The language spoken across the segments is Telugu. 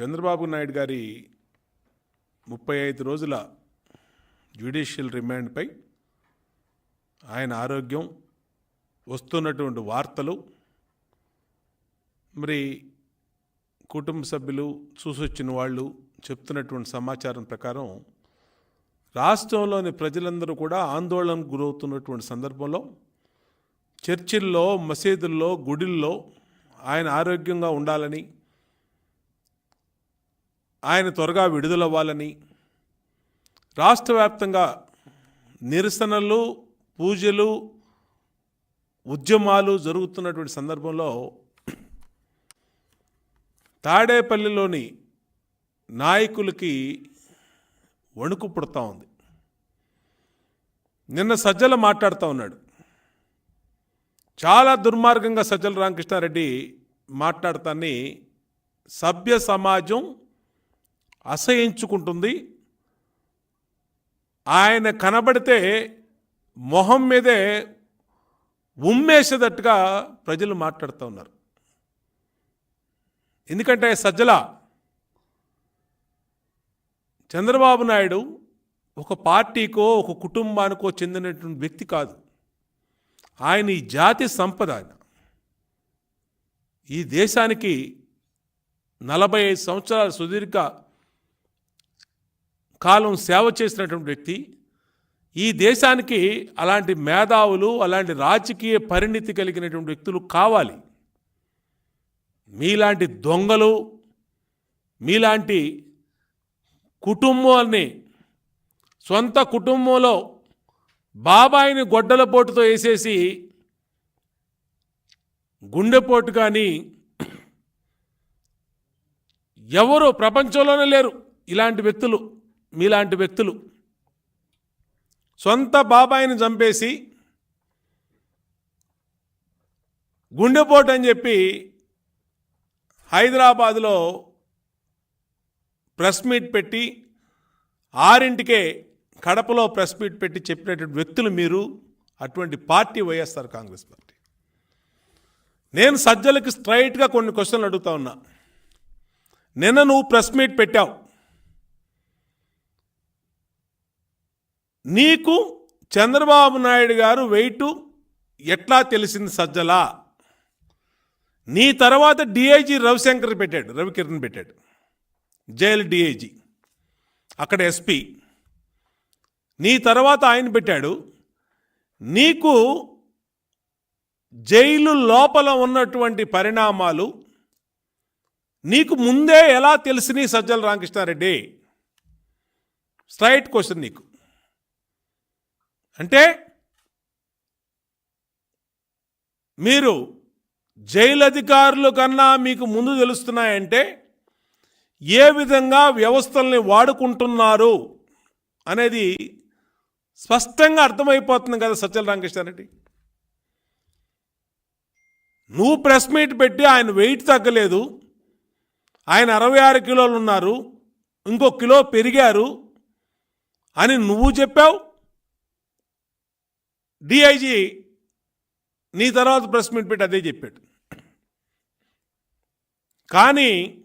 చంద్రబాబు నాయుడు గారి ముప్పై ఐదు రోజుల జ్యుడిషియల్ రిమాండ్పై ఆయన ఆరోగ్యం వస్తున్నటువంటి వార్తలు మరి కుటుంబ సభ్యులు చూసొచ్చిన వాళ్ళు చెప్తున్నటువంటి సమాచారం ప్రకారం రాష్ట్రంలోని ప్రజలందరూ కూడా ఆందోళనకు గురవుతున్నటువంటి సందర్భంలో చర్చిల్లో మసీదుల్లో గుడిల్లో ఆయన ఆరోగ్యంగా ఉండాలని ఆయన త్వరగా విడుదలవ్వాలని రాష్ట్ర వ్యాప్తంగా నిరసనలు పూజలు ఉద్యమాలు జరుగుతున్నటువంటి సందర్భంలో తాడేపల్లిలోని నాయకులకి వణుకు పుడతా ఉంది. నిన్న సజ్జల మాట్లాడుతూ ఉన్నాడు. చాలా దుర్మార్గంగా సజ్జల రామకృష్ణారెడ్డి మాట్లాడతాన్ని సభ్య సమాజం అసహించుకుంటుంది. ఆయన కనబడితే మొహం మీదే ఉమ్మేసేటట్టుగా ప్రజలు మాట్లాడుతూ ఉన్నారు. ఎందుకంటే సజ్జల చంద్రబాబు నాయుడు ఒక పార్టీకో ఒక కుటుంబానికో చెందినటువంటి వ్యక్తి కాదు. ఆయన ఈ జాతి సంపద ఆయన. ఈ దేశానికి నలభై ఐదు సంవత్సరాల సుదీర్ఘ కాలం సేవ చేసినటువంటి వ్యక్తి ఈ దేశానికి అలాంటి మేధావులు అలాంటి రాజకీయ పరిణితి కలిగినటువంటి వ్యక్తులు కావాలి. మీలాంటి దొంగలు మీలాంటి కుటుంబాన్ని సొంత కుటుంబంలో బాబాయిని గొడ్డల పోటుతో వేసేసి గుండెపోటు కానీ ఎవరు ప్రపంచంలోనే లేరు ఇలాంటి వ్యక్తులు. మీలాంటి వ్యక్తులు సొంత బాబాయిని చంపేసి గుండెపోటు అని చెప్పి హైదరాబాదులో ప్రెస్ మీట్ పెట్టి ఆరింటికే కడపలో ప్రెస్ మీట్ పెట్టి చెప్పినటువంటి వ్యక్తులు మీరు అటువంటి పార్టీ వైఎస్ఆర్ కాంగ్రెస్ పార్టీ. నేను సజ్జలకి స్ట్రైట్గా కొన్ని క్వశ్చన్లు అడుగుతా ఉన్నా. నిన్న నువ్వు ప్రెస్ మీట్ పెట్టావు. నీకు చంద్రబాబు నాయుడు గారు వెయిట్ ఎట్లా తెలిసింది సజ్జలా? నీ తర్వాత డిఐజీ రవిశంకర్ పెట్టాడు రవికిరణ్ పెట్టాడు. Jail DIG. అక్కడ ఎస్పీ. నీ తర్వాత ఆయన పెట్టాడు నీకు జైలు లోపల ఉన్నటువంటి పరిణామాలు నీకు ముందే ఎలా తెలిసినాయి సజ్జల రామకృష్ణారెడ్డి? స్ట్రైట్ క్వశ్చన్ నీకు. అంటే మీరు జైలు అధికారుల కన్నా మీకు ముందు తెలుస్తున్నాయంటే ఏ విధంగా వ్యవస్థల్ని వాడుకుంటున్నారు అనేది స్పష్టంగా అర్థమైపోతుంది కదా సజ్జల రామకృష్ణారెడ్డి నువ్వు ప్రెస్ మీట్ పెట్టి ఆయన వెయిట్ తగ్గలేదు ఆయన అరవై ఆరు కిలోలు ఉన్నారు ఇంకో కిలో పెరిగారు అని నువ్వు చెప్పావు? డిఐజీ నీ తర్వాత ప్రెస్ మీట్ పెట్టి అదే చెప్పాడు. కానీ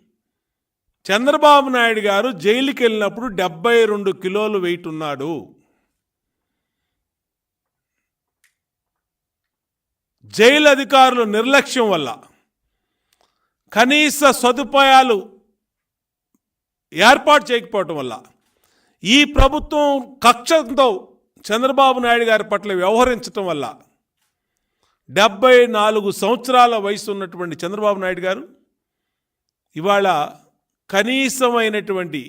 చంద్రబాబు నాయుడు గారు జైలుకి వెళ్ళినప్పుడు డెబ్బై రెండు కిలోలు వెయిట్ ఉన్నాడు. జైలు అధికారుల నిర్లక్ష్యం వల్ల కనీస సదుపాయాలు ఏర్పాటు చేయకపోవటం వల్ల ఈ ప్రభుత్వం కక్షంతో చంద్రబాబు నాయుడు గారి పట్ల వ్యవహరించటం వల్ల డెబ్బై నాలుగు సంవత్సరాల వయసు ఉన్నటువంటి చంద్రబాబు నాయుడు గారు ఇవాళ కనీసమైనటువంటి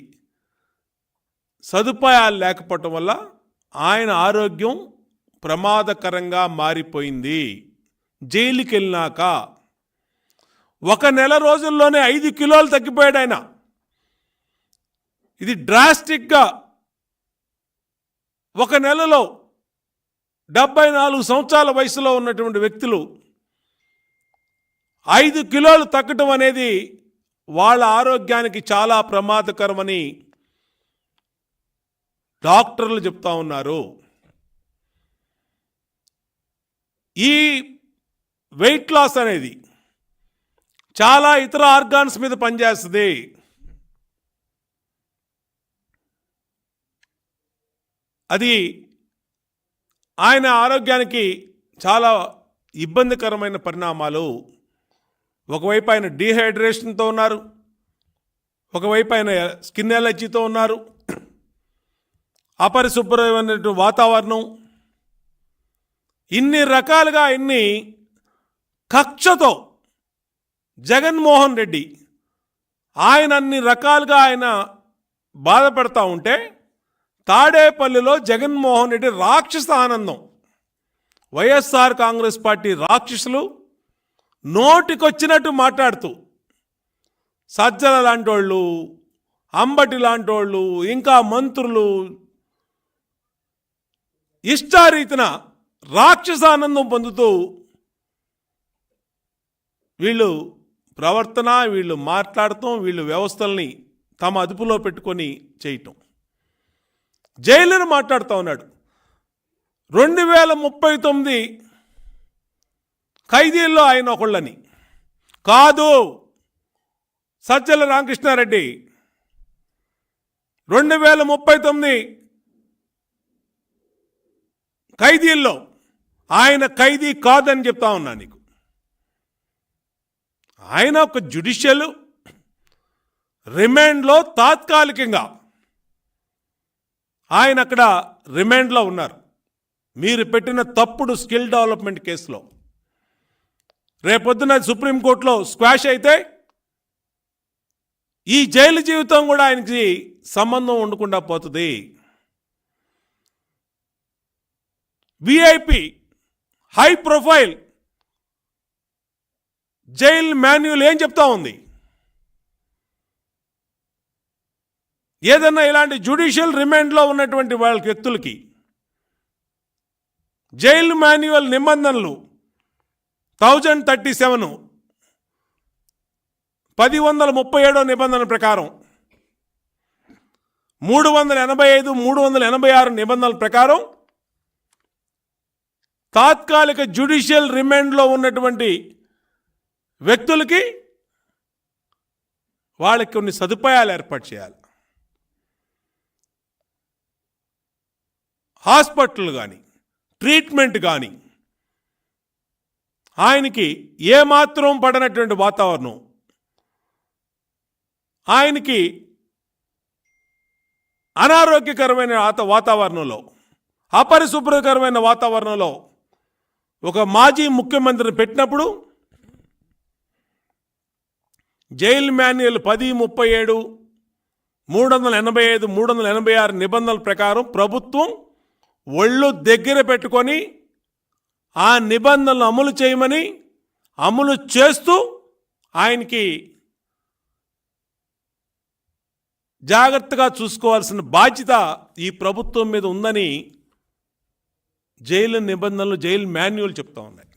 సదుపాయాలు లేకపోవటం వల్ల ఆయన ఆరోగ్యం ప్రమాదకరంగా మారిపోయింది. జైలుకి వెళ్ళినాక ఒక నెల రోజుల్లోనే ఐదు కిలోలు తగ్గిపోయాడు ఆయన. ఇది డ్రాస్టిక్గా ఒక నెలలో డెబ్బై నాలుగు సంవత్సరాల వయసులో ఉన్నటువంటి వ్యక్తులు ఐదు కిలోలు తగ్గటం అనేది వాళ్ళ ఆరోగ్యానికి చాలా ప్రమాదకరమని డాక్టర్లు చెప్తా ఉన్నారు. ఈ వెయిట్ లాస్ అనేది చాలా ఇతర ఆర్గాన్స్ మీద పనిచేస్తుంది. అది ఆయన ఆరోగ్యానికి చాలా ఇబ్బందికరమైన పరిణామాలు. ఒకవైపు ఆయన డీహైడ్రేషన్తో ఉన్నారు. ఒకవైపు ఆయన స్కిన్ ఎలర్జీతో ఉన్నారు. అపరిశుభ్రమైనటువంటి వాతావరణం. ఇన్ని రకాలుగా ఇన్ని కక్షతో జగన్మోహన్ రెడ్డి ఆయన అన్ని రకాలుగా ఆయన బాధపడతా ఉంటే తాడేపల్లిలో జగన్మోహన్ రెడ్డి రాక్షస ఆనందం. వైఎస్ఆర్ కాంగ్రెస్ పార్టీ రాక్షసులు నోటికొచ్చినట్టు మాట్లాడుతూ సజ్జల లాంటి వాళ్ళు అంబటి లాంటి వాళ్ళు ఇంకా మంత్రులు ఇష్టారీతిన రాక్షసానందం పొందుతూ వీళ్ళు ప్రవర్తన వీళ్ళు మాట్లాడటం వీళ్ళు వ్యవస్థల్ని తమ అదుపులో పెట్టుకొని చేయటం. జైలును మాట్లాడుతూ ఉన్నాడు. రెండు వేల ముప్పై తొమ్మిది ఖైదీల్లో ఆయన ఒకళ్ళని. కాదు సజ్జల రామకృష్ణారెడ్డి. రెండు వేల ముప్పై తొమ్మిది ఖైదీల్లో ఆయన ఖైదీ కాదని చెప్తా ఉన్నా నీకు. ఆయన ఒక జ్యుడిషియల్. రిమాండ్లో తాత్కాలికంగా ఆయన అక్కడ రిమాండ్లో ఉన్నారు. మీరు పెట్టిన తప్పుడు స్కిల్ డెవలప్మెంట్ కేసులో. రేపొద్దున సుప్రీంకోర్టులో స్క్వాష్ అయితే ఈ జైలు జీవితం కూడా ఆయనకి సంబంధం ఉండకుండా పోతుంది. VIP high profile jail manual ఏం చెప్తా ఉంది? ఏదన్నా ఇలాంటి జ్యుడిషియల్ రిమాండ్లో ఉన్నటువంటి వాళ్ళ వ్యక్తులకి జైలు మాన్యువల్ నిబంధనలు థౌజండ్ థర్టీ సెవెన్ పది వందల ముప్పై ఏడో నిబంధన ప్రకారం మూడు వందల ఎనభై ఐదు మూడు వందల ఎనభై ఆరు నిబంధనల ప్రకారం తాత్కాలిక జ్యుడిషియల్ రిమాండ్లో ఉన్నటువంటి వ్యక్తులకి వాళ్ళకి కొన్ని సదుపాయాలు ఏర్పాటు చేయాలి. హాస్పిటల్ కానీ ట్రీట్మెంట్ కానీ ఆయనకి ఏమాత్రం పడనటువంటి వాతావరణం ఆయనకి అనారోగ్యకరమైన వాతావరణంలో అపరిశుభ్రకరమైన వాతావరణంలో ఒక మాజీ ముఖ్యమంత్రిని పెట్టినప్పుడు జైలు మాన్యువల్ పది ముప్పై ఏడు మూడు వందల ఎనభై ఐదు మూడు వందల ఎనభై ఆరు నిబంధనల ప్రకారం ప్రభుత్వం ఒళ్ళు దగ్గర పెట్టుకొని ఆ నిబంధనలు అమలు చేయమని అమలు చేస్తూ ఆయనకి జాగ్రత్తగా చూసుకోవాల్సిన బాధ్యత ఈ ప్రభుత్వం మీద ఉందని జైలు నిబంధనలు జైలు మాన్యువల్ చెప్తా ఉన్నాయి.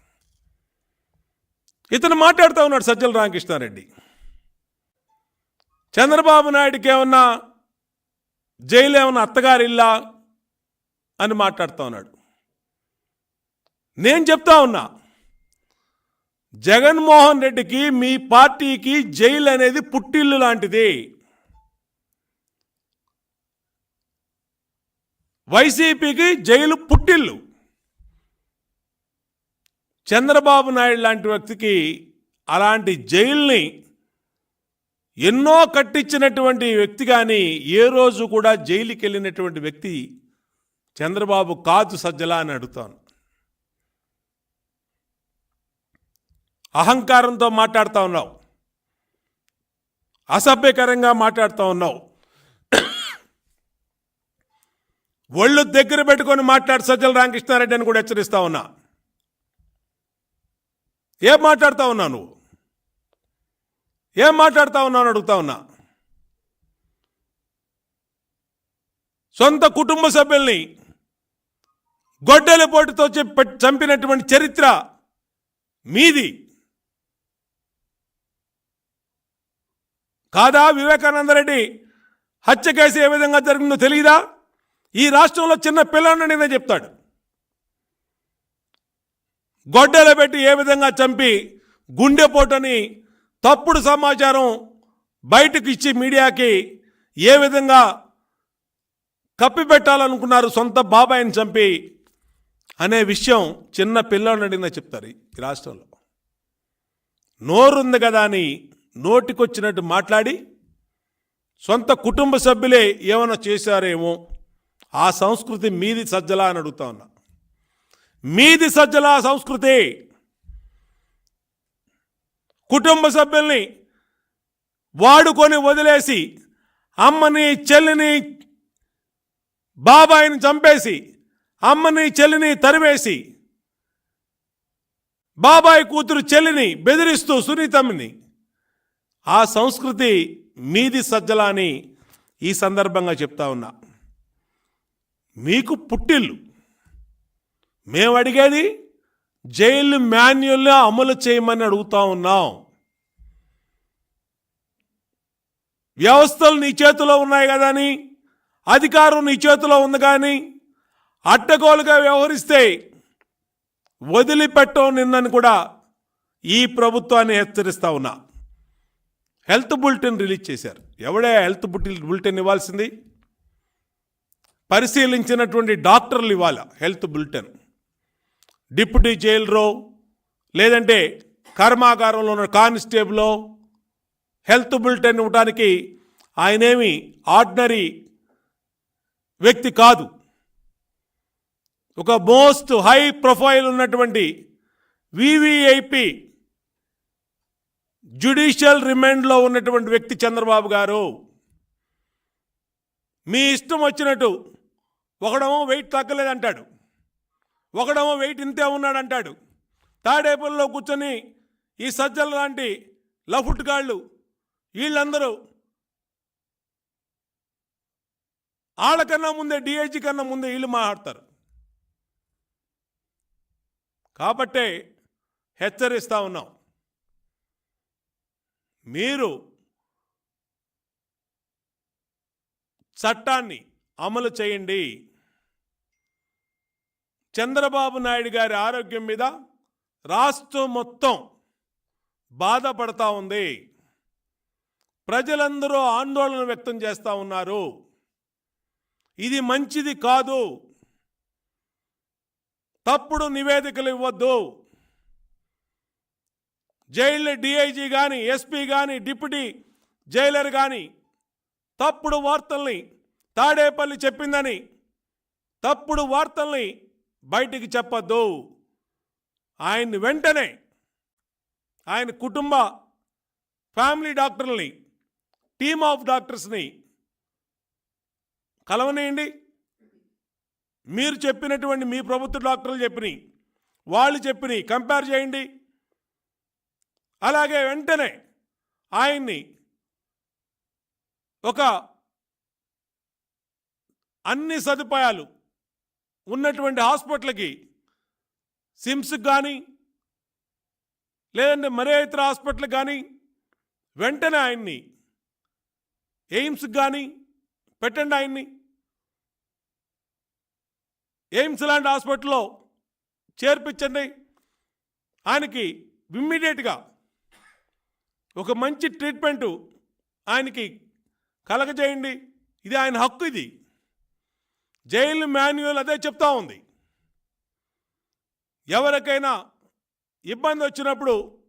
ఇతను మాట్లాడుతూ ఉన్నాడు సజ్జల రామకృష్ణారెడ్డి. చంద్రబాబు నాయుడికి ఏమన్నా జైలు ఏమన్నా అత్తగారిల్లా? అని మాట్లాడుతూ ఉన్నాడు. నేను చెప్తా ఉన్నా జగన్మోహన్ రెడ్డికి మీ పార్టీకి జైలు అనేది పుట్టిల్లు లాంటిది. వైసీపీకి జైలు పుట్టిల్లు. చంద్రబాబు నాయుడు లాంటి వ్యక్తికి అలాంటి జైల్ని ఎన్నో కట్టించినటువంటి వ్యక్తి కానీ ఏ రోజు కూడా జైలుకి వెళ్ళినటువంటి వ్యక్తి చంద్రబాబు కాదు సజ్జల అని అడుగుతాను. అహంకారంతో మాట్లాడుతూ ఉన్నావు. అసభ్యకరంగా మాట్లాడుతూ ఉన్నావు. ఒళ్ళు దగ్గర పెట్టుకొని మాట్లాడు సజ్జల రామకృష్ణారెడ్డి అని కూడా హెచ్చరిస్తా ఉన్నా. ఏం మాట్లాడుతూ ఉన్నావు నువ్వు? ఏం మాట్లాడుతా ఉన్నావు అని అడుగుతా ఉన్నా. సొంత కుటుంబ సభ్యుల్ని గొడ్డలి పోటుతో చంపినటువంటి చరిత్ర మీది. కాదా వివేకానందరెడ్డి హత్య కేసు ఏ విధంగా జరిగిందో తెలియదా ఈ రాష్ట్రంలో చిన్న పిల్లడినే చెప్తాడు. గొడ్డలు పెట్టి ఏ విధంగా చంపి గుండెపోటని తప్పుడు సమాచారం బయటకు ఇచ్చి మీడియాకి ఏ విధంగా కప్పిపెట్టాలనుకున్నారు సొంత బాబాయిని చంపి అనే విషయం చిన్న పిల్లల్ని అడిగినా చెప్తారు ఈ రాష్ట్రంలో. నోరుంది కదా అని నోటికొచ్చినట్టు మాట్లాడి సొంత కుటుంబ సభ్యులే ఏమైనా చేశారేమో ఆ సంస్కృతి మీది సజ్జలా అని అడుగుతా ఉన్నా. మీది సజ్జలా సంస్కృతి. కుటుంబ సభ్యుల్ని వాడుకొని వదిలేసి అమ్మని చెల్లిని బాబాయిని చంపేసి అమ్మని చెల్లిని తరివేసి బాబాయ్ కూతురు చెల్లిని బెదిరిస్తూ సునీతమ్మని. ఆ సంస్కృతి మీది సజ్జల అని ఈ సందర్భంగా చెప్తా ఉన్నా. మీకు పుట్టిల్లు. మేము అడిగేది జైలు మాన్యుల్ని అమలు చేయమని అడుగుతా ఉన్నాం. వ్యవస్థలు నీ చేతిలో ఉన్నాయి కదా అని అధికారం నీ చేతిలో ఉంది కానీ అడ్డగోలుగా వ్యవహరిస్తే వదిలిపెట్టం నిన్నని కూడా ఈ ప్రభుత్వాన్ని హెచ్చరిస్తా ఉన్నా. హెల్త్ బులెటిన్ రిలీజ్ చేశారు. ఎవడే హెల్త్ బులెటిన్ బులెటిన్ ఇవ్వాల్సింది? పరిశీలించినటువంటి డాక్టర్లు ఇవ్వాలి హెల్త్ బులెటిన్. డిప్యూటీ జైలరో లేదంటే కర్మాగారంలో ఉన్న కానిస్టేబులో హెల్త్ బులెటిన్ ఇవ్వడానికి ఆయనేమి ఆర్డినరీ వ్యక్తి కాదు. ఒక మోస్ట్ హై ప్రొఫైల్ ఉన్నటువంటి వివిఐపి జ్యుడిషియల్ రిమాండ్లో ఉన్నటువంటి వ్యక్తి చంద్రబాబు గారు. మీ ఇష్టం వచ్చినట్టు ఒకడేమో వెయిట్ తగ్గలేదంటాడు. ఒకడేమో వెయిట్ ఇంతే ఉన్నాడంటాడు. తాడేపల్లిలో కూర్చొని ఈ సజ్జల లాంటి లఫుట్గాళ్ళు వీళ్ళందరూ వాళ్ళకన్నా ముందే డిఐజీ కన్నా ముందే వీళ్ళు మాట్లాడతారు. కాబట్టే హెచ్చరిస్తూ ఉన్నాం. మీరు చట్టాన్ని అమలు చేయండి. చంద్రబాబు నాయుడు గారి ఆరోగ్యం మీద రాష్ట్రం మొత్తం బాధపడతా ఉంది. ప్రజలందరూ ఆందోళన వ్యక్తం చేస్తూ ఉన్నారు. ఇది మంచిది కాదు. తప్పుడు నివేదికలు ఇవ్వద్దు. జైలు డిఐజీ కానీ ఎస్పీ కానీ డిప్యూటీ జైలర్ కానీ తప్పుడు వార్తల్ని తాడేపల్లి చెప్పిందని తప్పుడు వార్తల్ని బయటికి చెప్పద్దు. ఆయన్ని వెంటనే ఆయన కుటుంబ ఫ్యామిలీ డాక్టర్ని టీమ్ ఆఫ్ డాక్టర్స్ని కలవనేయండి. మీరు చెప్పినటువంటి మీ ప్రభుత్వ డాక్టర్లు చెప్పినాయి వాళ్ళు చెప్పినాయి కంపేర్ చేయండి. అలాగే వెంటనే ఆయన్ని ఒక అన్ని సదుపాయాలు ఉన్నటువంటి హాస్పిటల్కి సిమ్స్కి కానీ లేదంటే మరే ఇతర హాస్పిటల్కి కానీ వెంటనే ఆయన్ని ఎయిమ్స్కి కానీ పెట్టండి ఆయన్ని. ఎయిమ్స్ లాంటి హాస్పిటల్లో చేర్పించండి. ఆయనకి ఇమ్మీడియట్గా ఒక మంచి ట్రీట్మెంటు ఆయనకి కలగజేయండి. ఇది ఆయన హక్కు ఇది. జైలు మాన్యువల్ అదే చెప్తా ఉంది. ఎవరికైనా ఇబ్బంది వచ్చినప్పుడు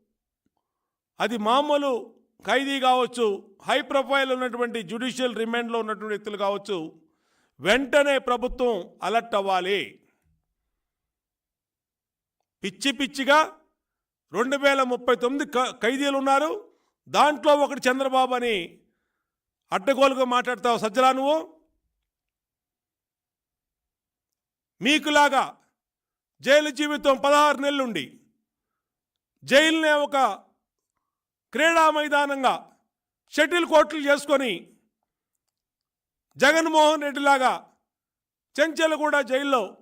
అది మామూలు ఖైదీ కావచ్చు హై ప్రొఫైల్ ఉన్నటువంటి జ్యుడిషియల్ రిమాండ్లో ఉన్నటువంటి వ్యక్తులు కావచ్చు వెంటనే ప్రభుత్వం అలర్ట్ అవ్వాలి. పిచ్చి పిచ్చిగా రెండు వేల ముప్పై తొమ్మిది క- ఖైదీలు ఉన్నారు దాంట్లో ఒకటి చంద్రబాబు అని అడ్డగోలుగా మాట్లాడతావు. సజ్జలా నువ్వు? మీకులాగా జైలు జీవితం పదహారు నెలలుండి. జైలునే ఒక క్రీడా మైదానంగా షటిల్ కోట్లు చేసుకొని జగన్మోహన్ రెడ్డిలాగా లాగా చెంచెలగూడ జైల్లో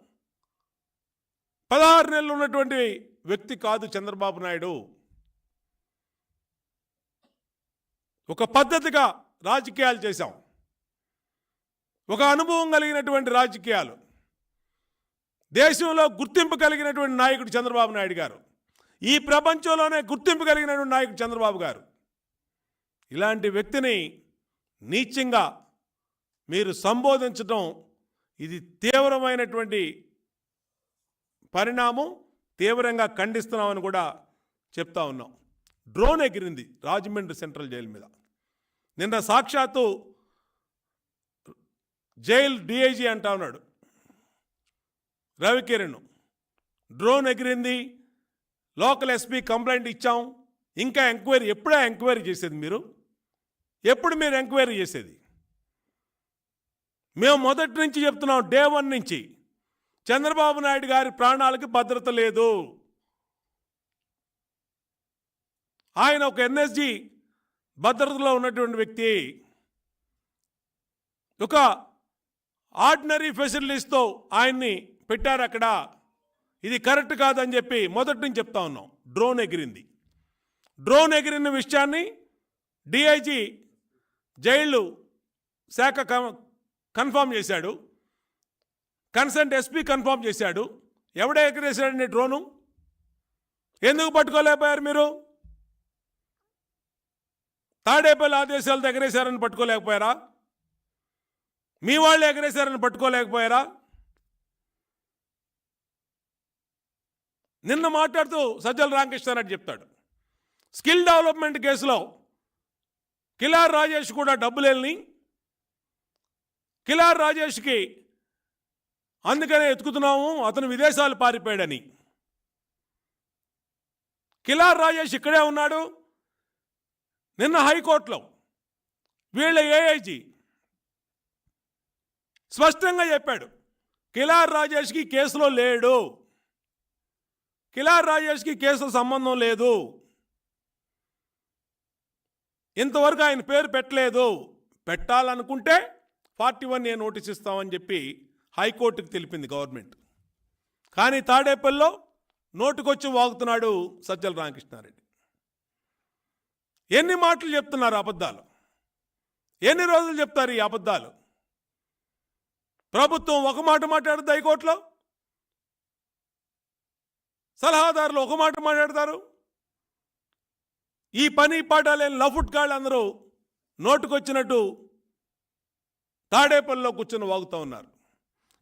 పదహారు నెలలు ఉన్నటువంటి వ్యక్తి కాదు చంద్రబాబు నాయుడు. ఒక పద్ధతిగా రాజకీయాలు చేశాం. ఒక అనుభవం కలిగినటువంటి రాజకీయాలు. దేశంలో గుర్తింపు కలిగినటువంటి నాయకుడు చంద్రబాబు నాయుడు గారు. ఈ ప్రపంచంలోనే గుర్తింపు కలిగినటువంటి నాయకుడు చంద్రబాబు గారు. ఇలాంటి వ్యక్తిని నీచంగా మీరు సంబోధించడం ఇది తీవ్రమైనటువంటి పరిణామం తీవ్రంగా ఖండిస్తున్నామని కూడా చెప్తా ఉన్నాం. డ్రోన్ ఎగిరింది రాజమండ్రి సెంట్రల్ జైలు మీద. నిన్న సాక్షాత్తు జైల్ డిఐజీ అంటా ఉన్నాడు రవికిరణ్ డ్రోన్ ఎగిరింది లోకల్ ఎస్పీ కంప్లైంట్ ఇచ్చాం ఇంకా ఎంక్వైరీ ఎప్పుడే ఎంక్వైరీ చేసేది మీరు? ఎప్పుడు మీరు ఎంక్వైరీ చేసేది? మేము మొదటి నుంచి చెప్తున్నాం డే వన్ నుంచి. చంద్రబాబు నాయుడు గారి ప్రాణాలకి భద్రత లేదు. ఆయన ఒక ఎన్ఎస్జి భద్రతలో ఉన్నటువంటి వ్యక్తి. ఒక ఆర్డినరీ ఫెసిలిటీస్తో ఆయన్ని పెట్టారు అక్కడ. ఇది కరెక్ట్ కాదని చెప్పి మొదటి నుంచి చెప్తా ఉన్నాం. డ్రోన్ ఎగిరింది. డ్రోన్ ఎగిరిన విషయాన్ని డిఐజీ జైళ్ళు శాఖ కన్ఫామ్ కన్ఫర్మ్ చేశాడు. కన్సెంట్ ఎస్పీ కన్ఫర్మ్ చేశాడు. ఎవడే ఎగిరేశాడండి డ్రోను? ఎందుకు పట్టుకోలేకపోయారు మీరు? తాడేపల్లి ఆదేశాలతో ఎగరేశారని పట్టుకోలేకపోయారా? మీ వాళ్ళు ఎగరేశారని పట్టుకోలేకపోయారా? నిన్న మాట్లాడుతూ సజ్జల రామకృష్ణారెడ్డి చెప్తాడు. స్కిల్ డెవలప్మెంట్ కేసులో కిలార్ రాజేష్ కూడా డబ్బులేని కిలార్ రాజేష్కి అందుకనే ఎత్తుకుతున్నాము అతను విదేశాలు పారిపోయాడని. కిలార్ రాజేష్ ఇక్కడే ఉన్నాడు. నిన్న హైకోర్టులో వీళ్ళ ఏఐజీ స్పష్టంగా చెప్పాడు కిలార్ రాజేష్కి కేసులో లేడు. కిలార్ రాజేష్కి కేసులో సంబంధం లేదు. ఇంతవరకు ఆయన పేరు పెట్టలేదు. పెట్టాలనుకుంటే ఫార్టీ వన్ ఏ నోటీస్ ఇస్తామని చెప్పి హైకోర్టుకు తెలిపింది గవర్నమెంట్. కానీ తాడేపల్లిలో నోటుకొచ్చి వాగుతున్నాడు సజ్జల రామకృష్ణారెడ్డి. ఎన్ని మాటలు చెప్తున్నారు అబద్ధాలు? ఎన్ని రోజులు చెప్తారు ఈ అబద్ధాలు? ప్రభుత్వం ఒక మాట మాట్లాడుతుంది హైకోర్టులో? సలహాదారులు ఒక మాట మాట్లాడతారు? ఈ పని పాట లేని లఫుట్ గాళ్ళు అందరూ నోటుకొచ్చినట్టు తాడేపల్లిలో కూర్చొని వాగుతూ ఉన్నారు.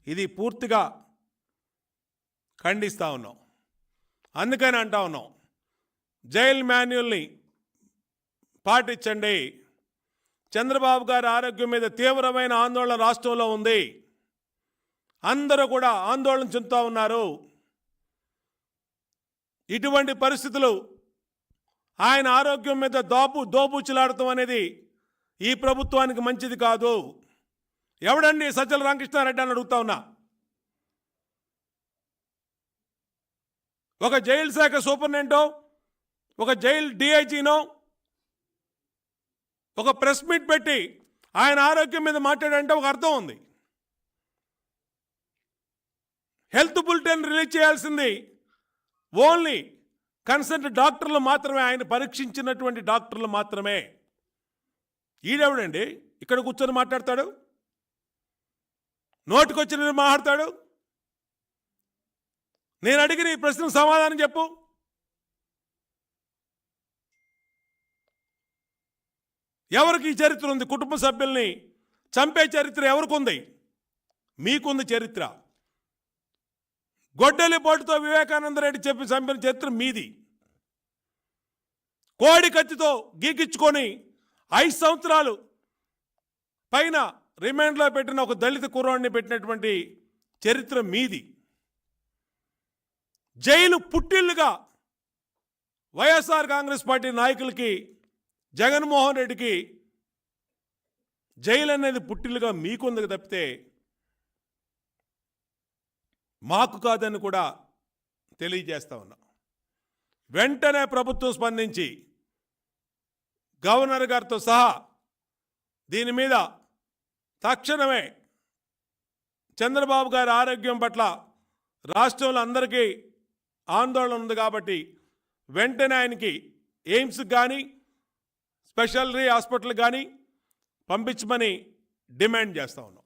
ఇది పూర్తిగా ఖండిస్తూ ఉన్నాం. అందుకని అంటా ఉన్నాం. జైల్ మాన్యుల్ని పాటించండి. చంద్రబాబు గారి ఆరోగ్యం మీద తీవ్రమైన ఆందోళన రాష్ట్రంలో ఉంది. అందరూ కూడా ఆందోళన చెందుతూ ఉన్నారు. ఇటువంటి పరిస్థితులు ఆయన ఆరోగ్యం మీద దోపు దోబూచులాడటం అనేది ఈ ప్రభుత్వానికి మంచిది కాదు. ఎవడండి సజ్జల రామకృష్ణారెడ్డి అని అడుగుతా ఉన్నా? ఒక జైలు శాఖ సూపరింటెండెంటో ఒక జైలు డిఐజీనో ఒక ప్రెస్ మీట్ పెట్టి ఆయన ఆరోగ్యం మీద మాట్లాడంటే ఒక అర్థం ఉంది. హెల్త్ బులెటిన్ రిలీజ్ చేయాల్సింది ఓన్లీ కన్సల్ట్ డాక్టర్లు మాత్రమే ఆయన పరీక్షించినటువంటి డాక్టర్లు మాత్రమే. ఈడెవడండి? ఇక్కడ కూర్చొని మాట్లాడతాడు? నోటికొచ్చిన మాట్లాడతాడు. నేను అడిగిన ఈ ప్రశ్నకు సమాధానం చెప్పు. ఎవరికి ఈ చరిత్ర ఉంది? కుటుంబ సభ్యుల్ని చంపే చరిత్ర ఎవరికి ఉంది మీకుంది చరిత్ర. గొడ్డలి పోటుతో వివేకానంద రెడ్డి చెప్పి చంపిన చరిత్ర మీది. కోడి కత్తితో గీకిచ్చుకొని ఐదు సంవత్సరాలు పైన రిమాండ్లో పెట్టిన ఒక దళిత కుర్రాడిని పెట్టినటువంటి చరిత్ర మీది. జైలు పుట్టిల్లుగా వైఎస్ఆర్ కాంగ్రెస్ పార్టీ నాయకులకి జగన్మోహన్ రెడ్డికి జైలు అనేది పుట్టిల్లుగా మీకుంది తప్పితే మాకు కాదని కూడా తెలియజేస్తా ఉన్నా. వెంటనే ప్రభుత్వం స్పందించి గవర్నర్ గారితో సహా దీని మీద తక్షణమే చంద్రబాబు గారి ఆరోగ్యం పట్ల రాష్ట్రంలో అందరికీ ఆందోళన ఉంది కాబట్టి వెంటనే ఆయనకి ఎయిమ్స్కి కానీ స్పెషాలిటీ హాస్పిటల్ కానీ పంపించమని డిమాండ్ చేస్తా ఉన్నాం.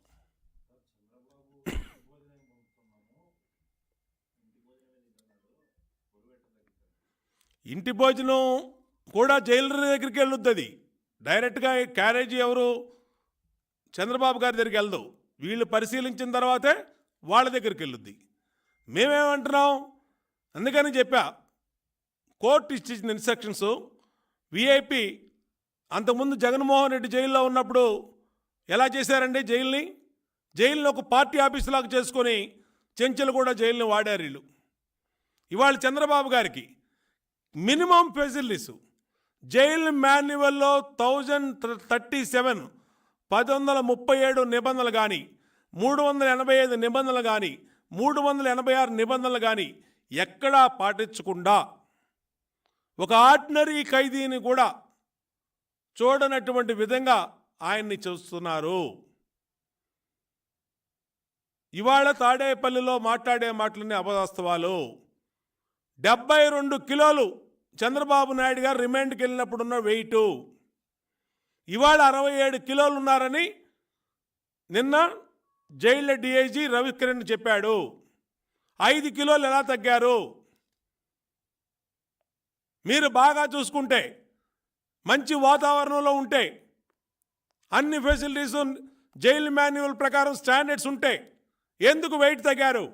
ఇంటి భోజనం కూడా జైలర్ దగ్గరికి వెళ్ళొద్దు అది డైరెక్ట్గా క్యారేజీ ఎవరు చంద్రబాబు గారి దగ్గరికి వెళ్దు. వీళ్ళు పరిశీలించిన తర్వాతే వాళ్ళ దగ్గరికి వెళ్ళుద్ది. మేమేమంటున్నాం? అందుకని చెప్పా. కోర్టు ఇచ్చిన ఇన్స్ట్రక్షన్స్. విఐపి అంతకుముందు జగన్మోహన్ రెడ్డి జైల్లో ఉన్నప్పుడు ఎలా చేశారండి జైల్ని? జైల్లో ఒక పార్టీ ఆఫీసులాగా చేసుకొని చెంచలు కూడా జైల్ని వాడారు వీళ్ళు. ఇవాళ చంద్రబాబు గారికి మినిమం ఫెసిలిటీస్. జైల్ మాన్యువల్లో థౌజండ్ థర్టీ సెవెన్ పది వందల ముప్పై ఏడు నిబంధనలు కానీ మూడు వందల ఎనభై ఐదు నిబంధనలు కానీ మూడు వందల ఎనభై ఆరు నిబంధనలు కానీ ఎక్కడా పాటించకుండా ఒక ఆర్డినరీ ఖైదీని కూడా చూడనటువంటి విధంగా ఆయన్ని చూస్తున్నారు. ఇవాళ తాడేపల్లిలో మాట్లాడే మాటలని అపవాస్తవాలు. డెబ్బై రెండు కిలోలు చంద్రబాబు నాయుడు గారు రిమాండ్కి వెళ్ళినప్పుడున్న వెయిటు. ఇవాళ అరవై ఏడు కిలోలు ఉన్నారని నిన్న జైళ్ళ డిఐజీ రవికిరణ్ చెప్పాడు. ఐదు కిలోలు ఎలా తగ్గారు? మీరు బాగా చూసుకుంటే మంచి వాతావరణంలో ఉంటే అన్ని ఫెసిలిటీస్ జైలు మాన్యువల్ ప్రకారం స్టాండర్డ్స్ ఉంటే ఎందుకు వెయిట్ తగ్గారు?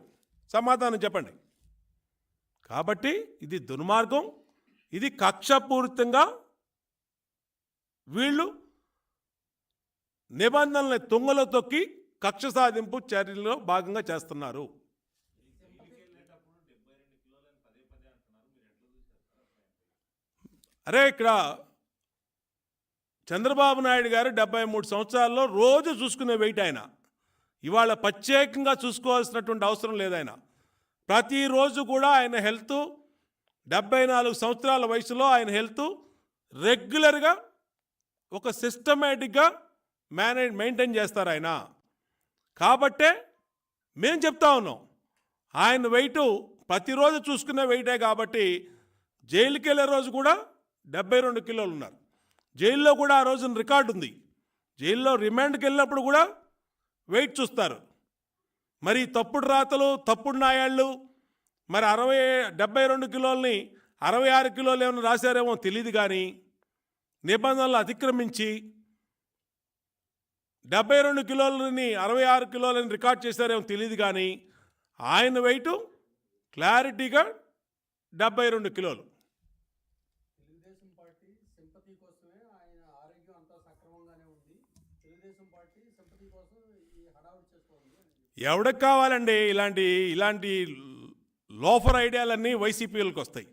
సమాధానం చెప్పండి. కాబట్టి ఇది దుర్మార్గం ఇది కక్షపూరితంగా వీళ్ళు నిబంధనల్ని తుంగలో తొక్కి కక్ష సాధింపు చర్యల్లో భాగంగా చేస్తున్నారు. అరే ఇక్కడ చంద్రబాబు నాయుడు గారు డెబ్బై మూడు సంవత్సరాల్లో రోజు చూసుకునే వెయిట్ ఆయన. ఇవాళ ప్రత్యేకంగా చూసుకోవాల్సినటువంటి అవసరం లేదు ఆయన. ప్రతిరోజు కూడా ఆయన హెల్త్ డెబ్బై నాలుగు సంవత్సరాల వయసులో ఆయన హెల్త్ రెగ్యులర్గా ఒక సిస్టమేటిక్గా మేనే మెయింటైన్ చేస్తారు ఆయన. కాబట్టే మేము చెప్తా ఉన్నాం. ఆయన వెయిట్ ప్రతిరోజు చూసుకునే వెయిటే కాబట్టి జైలుకి వెళ్ళే రోజు కూడా డెబ్బై రెండు కిలోలు ఉన్నారు. జైల్లో కూడా ఆ రోజున రికార్డు ఉంది. జైల్లో రిమాండ్కి వెళ్ళినప్పుడు కూడా వెయిట్ చూస్తారు. మరి తప్పుడు రాతలు తప్పుడు నాయాళ్ళు మరి అరవై డెబ్బై రెండు కిలోలని అరవై ఆరు కిలోలు ఏమైనా రాశారేమో తెలియదు కానీ నిబంధనలు అతిక్రమించి డెబ్బై రెండు కిలోలని అరవై ఆరు కిలోలని రికార్డ్ చేశారేమో తెలియదు కానీ ఆయన వెయిట్ క్లారిటీగా డెబ్బై రెండు కిలోలు. ఎవడికి కావాలండి? ఇలాంటి ఇలాంటి లోఫర్ ఐడియాలన్నీ వైసీపీలకు వస్తాయి.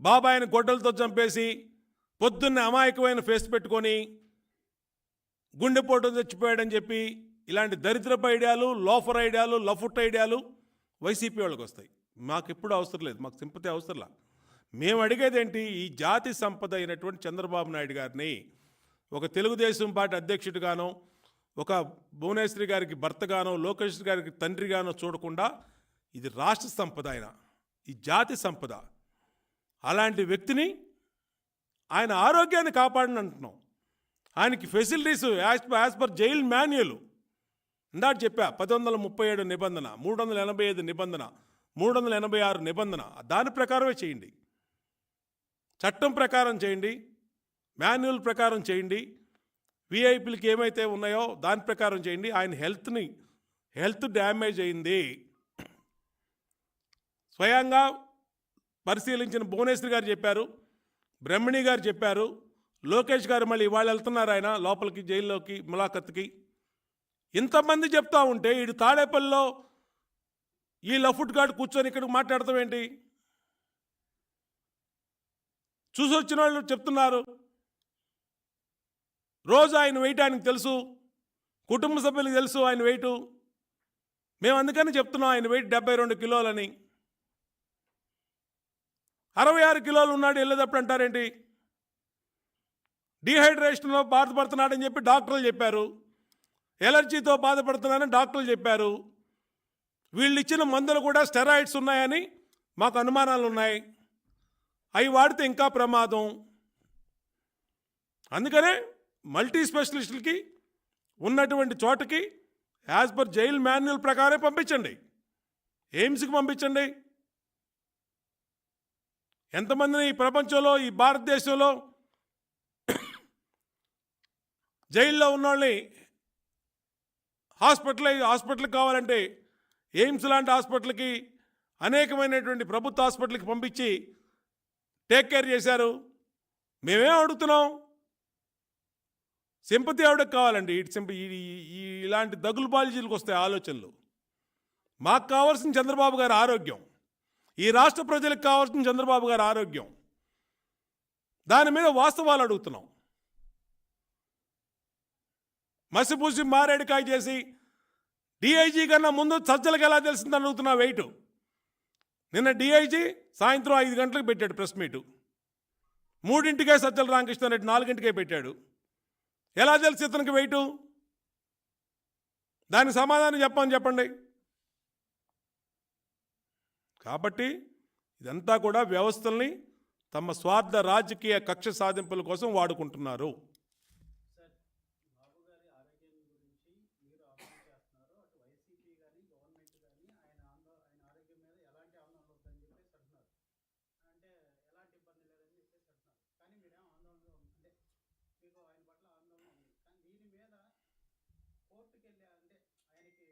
బాబాయిని గొడ్డలతో చంపేసి పొద్దున్నే అమాయకమైన ఫేస్ పెట్టుకొని గుండెపోటు చచ్చిపోయాడని చెప్పి ఇలాంటి దరిద్రపు ఐడియాలు లోఫర్ ఐడియాలు లఫుట్ ఐడియాలు వైసీపీ వాళ్ళకి వస్తాయి. మాకు ఎప్పుడు అవసరం లేదు మాకు సింపతి అవసరంలా. మేము అడిగేది ఏంటి ఈ జాతి సంపద అయినటువంటి చంద్రబాబు నాయుడు గారిని ఒక తెలుగుదేశం పార్టీ అధ్యక్షుడిగానో ఒక భువనేశ్వరి గారికి భర్తగానో లోకేష్ గారికి తండ్రిగానో చూడకుండా ఇది రాష్ట్ర సంపద ఆయన ఈ జాతి సంపద. అలాంటి వ్యక్తిని ఆయన ఆరోగ్యాన్ని కాపాడని అంటున్నాం ఆయనకి facilities as as per jail manual. ఇందాక చెప్పా పది వందల ముప్పై ఏడు నిబంధన మూడు వందల ఎనభై ఐదు నిబంధన మూడు వందల ఎనభై ఆరు నిబంధన దాని ప్రకారమే చేయండి. చట్టం ప్రకారం చేయండి మాన్యువల్ ప్రకారం చేయండి విఐపీలకి ఏమైతే ఉన్నాయో దాని ప్రకారం చేయండి ఆయన హెల్త్ని హెల్త్ డ్యామేజ్ అయింది. స్వయంగా పరిశీలించిన భువనేశ్వరి గారు చెప్పారు బ్రహ్మిణి గారు చెప్పారు లోకేష్ గారు మళ్ళీ ఇవాళ వెళ్తున్నారు ఆయన లోపలికి జైల్లోకి ములాఖత్కి ఇంతమంది చెప్తా ఉంటే ఇటు తాడేపల్లిలో ఈ లఫుట్ గార్డ్ కూర్చొని ఇక్కడ మాట్లాడతాం ఏంటి? చూసొచ్చిన వాళ్ళు చెప్తున్నారు. రోజు ఆయన వెయిట్ ఆయనకు తెలుసు కుటుంబ సభ్యులకు తెలుసు ఆయన వెయిట్. మేము అందుకని చెప్తున్నాం ఆయన వెయిట్ డెబ్బై రెండు కిలోలని. అరవై ఆరు కిలోలు ఉన్నాడు వెళ్ళేటప్పుడు అంటారేంటి? డీహైడ్రేషన్లో బాధపడుతున్నాడని చెప్పి డాక్టర్లు చెప్పారు. ఎలర్జీతో బాధపడుతున్నానని డాక్టర్లు చెప్పారు. వీళ్ళు ఇచ్చిన మందులు కూడా స్టెరాయిడ్స్ ఉన్నాయని మాకు అనుమానాలు ఉన్నాయి. అవి వాడితే ఇంకా ప్రమాదం. అందుకనే మల్టీ స్పెషలిస్టులకి ఉన్నటువంటి చోటకి యాజ్ పర్ జైల్ మాన్యువల్ ప్రకారే పంపించండి. ఎయిమ్స్కి పంపించండి. ఎంతమందిని ఈ ప్రపంచంలో ఈ భారతదేశంలో జైల్లో ఉన్నోళ్ళని హాస్పిటల్ హాస్పిటల్కి కావాలంటే ఎయిమ్స్ లాంటి హాస్పిటల్కి అనేకమైనటువంటి ప్రభుత్వ హాస్పిటల్కి పంపించి టేక్ కేర్ చేశారు. మేమేం అడుగుతున్నాం? సింపతి ఆవిడకి కావాలండి. ఇటు సింప ఈ- ఇలాంటి దగులు పాలసీలకు వస్తాయి ఆలోచనలు. మాకు కావాల్సిన చంద్రబాబు గారి ఆరోగ్యం. ఈ రాష్ట్ర ప్రజలకు కావాల్సిన చంద్రబాబు గారి ఆరోగ్యం. దాని మీద వాస్తవాలు అడుగుతున్నాం. మసిపూసి మారేడుకాయ చేసి డిఐజీ కన్నా ముందు సజ్జలకు ఎలా తెలిసిందని అడుగుతున్నా వెయిట్. నిన్న డిఐజీ సాయంత్రం ఐదు గంటలకు పెట్టాడు ప్రెస్ మీటు. మూడింటికే సజ్జల రామకృష్ణారెడ్డి నాలుగింటికే పెట్టాడు. ఎలా తెలిసి ఇతనికి వెయిటు? దానికి సమాధానం చెప్పమని చెప్పండి. కాబట్టి ఇదంతా కూడా వ్యవస్థల్ని తమ స్వార్థ రాజకీయ కక్ష సాధింపుల కోసం వాడుకుంటున్నారు సార్ బాబు గారి ఆరోగ్యం గురించి మీరు ఆందోళన చేస్తున్నారు అటు వైసీపీ కానీ గవర్నమెంట్ కానీ ఆయన ఆందో ఆయన ఆరోగ్యం మీద ఎలాంటి ఆందోళన వద్దని చెప్పేసి అంటున్నారు అంటే ఎలాంటి ఇబ్బంది లేదని చెప్పేసి అంటున్నారు కానీ మీరేం ఆందోళనగా ఉంది అంటే మీకు ఆయన పట్ల ఆందోళన ఉంది కానీ దీని మీద కోర్టుకి వెళ్ళి అంటే ఆయనకి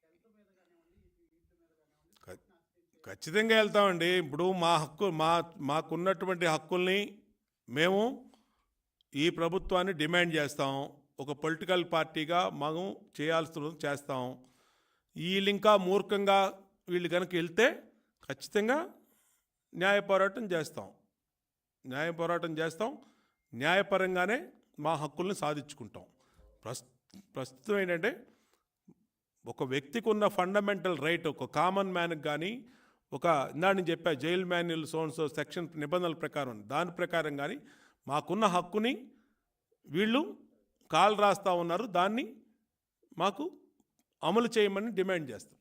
హెల్త్ మీద కానివ్వండి ఇటు వీటి మీద కానివ్వండి కోర్టుని ఆశ్రయించే ఖచ్చితంగా వెళ్తామండి. ఇప్పుడు మా హక్కు మా మాకున్నటువంటి హక్కుల్ని మేము ఈ ప్రభుత్వాన్ని డిమాండ్ చేస్తాం. ఒక పొలిటికల్ పార్టీగా మనం చేయాల్సిన చేస్తాం. వీళ్ళు ఇంకా మూర్ఖంగా వీళ్ళు కనుక వెళ్తే ఖచ్చితంగా న్యాయ పోరాటం చేస్తాం. న్యాయ పోరాటం చేస్తాం. న్యాయపరంగానే మా హక్కుల్ని సాధించుకుంటాం. ప్రస్ ప్రస్తుతం ఏంటంటే ఒక వ్యక్తికి ఉన్న ఫండమెంటల్ రైట్ ఒక కామన్ మ్యాన్కి కానీ ఒక ఇందా నేను చెప్పా జైల్ మాన్యుల్ సోన్స్ సెక్షన్ నిబంధనల ప్రకారం. దాని ప్రకారం కానీ మాకున్న హక్కుని వీళ్ళు కాల్ రాస్తా ఉన్నారు దాన్ని మాకు అమలు చేయమని డిమాండ్ చేస్తాం.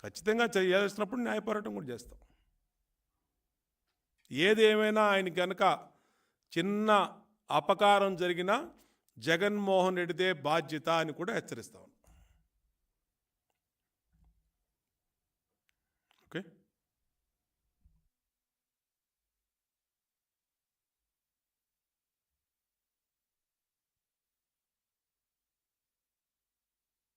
ఖచ్చితంగా చేయాల్సినప్పుడు న్యాయ పోరాటం కూడా చేస్తాం. ఏది ఏమైనా ఆయన కనుక చిన్న అపకారం జరిగినా జగన్మోహన్ రెడ్డిదే బాధ్యత అని కూడా హెచ్చరిస్తాం